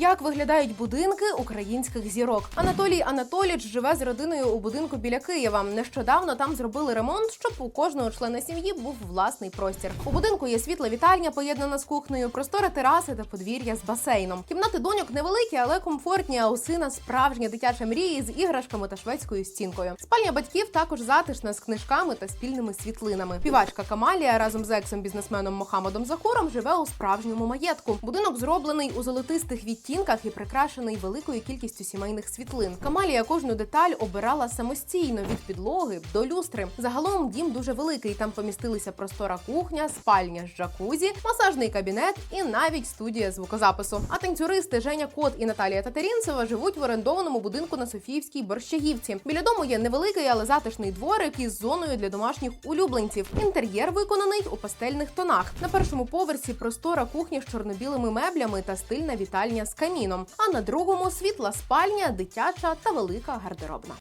Як виглядають будинки українських зірок? Анатолій Анатоліч живе з родиною у будинку біля Києва. Нещодавно там зробили ремонт, щоб у кожного члена сім'ї був власний простір. У будинку є світла вітальня, поєднана з кухнею, простора тераси та подвір'я з басейном. Кімнати доньок невеликі, але комфортні. А у сина справжня дитяча мрія з іграшками та шведською стінкою. Спальня батьків також затишна з книжками та спільними світлинами. Співачка Камалія разом з ексом-бізнесменом Мохаммедом Захуром живе у справжньому маєтку. Будинок зроблений у золотистих відтінках і прикрашений великою кількістю сімейних світлин. Камалія кожну деталь обирала самостійно від підлоги до люстри. Загалом дім дуже великий. Там помістилися простора кухня, спальня з джакузі, масажний кабінет і навіть студія звукозапису. А танцюристи Женя Кот і Наталія Татарінцева живуть в орендованому будинку на Софіївській Борщагівці. Біля дому є невеликий, але затишний дворик із зоною для домашніх улюбленців. Інтер'єр виконаний у пастельних тонах. На першому поверсі простора кухня з чорно-білими меблями та стильна вітальня з каміном. А на другому світла спальня, дитяча та велика гардеробна.